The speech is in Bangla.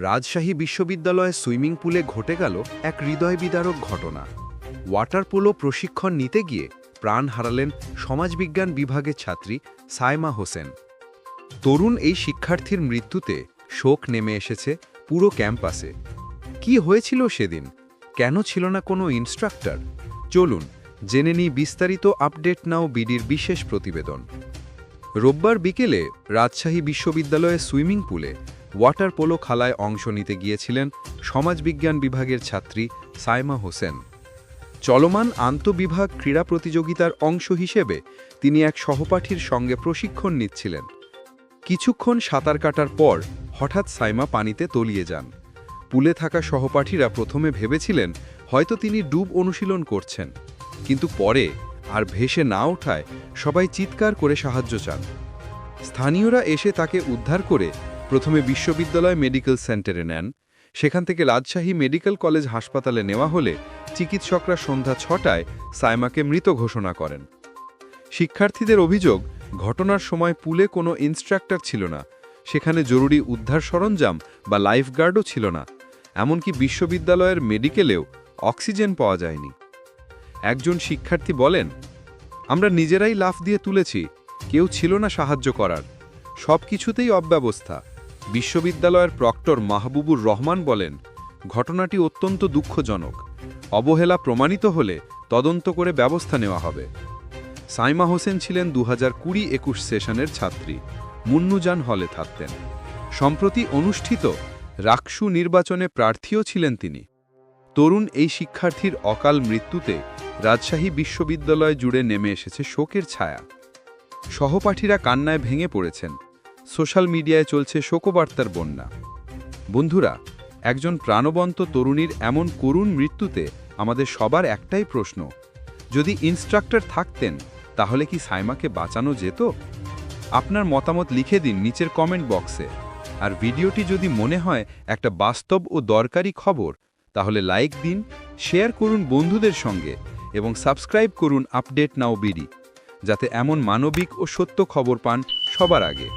রাজশাহী বিশ্ববিদ্যালয়ের সুইমিং পুলে ঘটে গেল এক হৃদয় বিদারক ঘটনা। ওয়াটার পোলো প্রশিক্ষণ নিতে গিয়ে প্রাণ হারালেন সমাজবিজ্ঞান বিভাগের ছাত্রী সাইমা হোসেন। তরুণ এই শিক্ষার্থীর মৃত্যুতে শোক নেমে এসেছে পুরো ক্যাম্পাসে। কি হয়েছিল সেদিন? কেন ছিল না কোনো ইনস্ট্রাক্টর? চলুন জেনে নিই বিস্তারিত আপডেট নাও বিডির বিশেষ প্রতিবেদন। রোববার বিকেলে রাজশাহী বিশ্ববিদ্যালয়ের সুইমিং পুলে ওয়াটার পোলো খেলায় অংশ নিতে গিয়েছিলেন সমাজবিজ্ঞান বিভাগের ছাত্রী সাইমা হোসেন। চলমান আন্তবিভাগ ক্রীড়া প্রতিযোগিতার অংশ হিসেবে তিনি এক সহপাঠীর সঙ্গে প্রশিক্ষণ নিচ্ছিলেন। কিছুক্ষণ সাঁতার কাটার পর হঠাৎ সাইমা পানিতে তলিয়ে যান। পুলে থাকা সহপাঠীরা প্রথমে ভেবেছিলেন হয়তো তিনি ডুব অনুশীলন করছেন, কিন্তু পরে আর ভেসে না ওঠায় সবাই চিৎকার করে সাহায্য চান। স্থানীয়রা এসে তাকে উদ্ধার করে প্রথমে বিশ্ববিদ্যালয় মেডিকেল সেন্টারে নেন। সেখান থেকে রাজশাহী মেডিকেল কলেজ হাসপাতালে নেওয়া হলে চিকিৎসকরা সন্ধ্যা ছটায় সাইমাকে মৃত ঘোষণা করেন। শিক্ষার্থীদের অভিযোগ, ঘটনার সময় পুলে কোনো ইনস্ট্রাক্টর ছিল না। সেখানে জরুরি উদ্ধার সরঞ্জাম বা লাইফগার্ডও ছিল না। এমনকি বিশ্ববিদ্যালয়ের মেডিকেলেও অক্সিজেন পাওয়া যায়নি। একজন শিক্ষার্থী বলেন, আমরা নিজেরাই লাফ দিয়ে তুলেছি। কেউ ছিল না সাহায্য করার। সব কিছুতেই অব্যবস্থা। বিশ্ববিদ্যালয়ের প্রক্টর মাহবুবুর রহমান বলেন, ঘটনাটি অত্যন্ত দুঃখজনক। অবহেলা প্রমাণিত হলে তদন্ত করে ব্যবস্থা নেওয়া হবে। সাইমা হোসেন ছিলেন দু হাজার কুড়ি একুশ সেশনের ছাত্রী। মুন্নুজান হলে থাকতেন। সম্প্রতি অনুষ্ঠিত রাকসু নির্বাচনে প্রার্থীও ছিলেন তিনি। তরুণ এই শিক্ষার্থীর অকাল মৃত্যুতে রাজশাহী বিশ্ববিদ্যালয় জুড়ে নেমে এসেছে শোকের ছায়া। সহপাঠীরা কান্নায় ভেঙে পড়েছেন। সোশ্যাল মিডিয়ায় চলছে শোকবার্তার বন্যা। বন্ধুরা, একজন প্রাণবন্ত তরুণীর এমন করুণ মৃত্যুতে আমাদের সবার একটাই প্রশ্ন, যদি ইনস্ট্রাক্টর থাকতেন, তাহলে কি সাইমাকে বাঁচানো যেত? আপনার মতামত লিখে দিন নিচের কমেন্ট বক্সে। আর ভিডিওটি যদি মনে হয় একটা বাস্তব ও দরকারি খবর, তাহলে লাইক দিন, শেয়ার করুন বন্ধুদের সঙ্গে এবং সাবস্ক্রাইব করুন আপডেট নাও বিডি, যাতে এমন মানবিক ও সত্য খবর পান সবার আগে।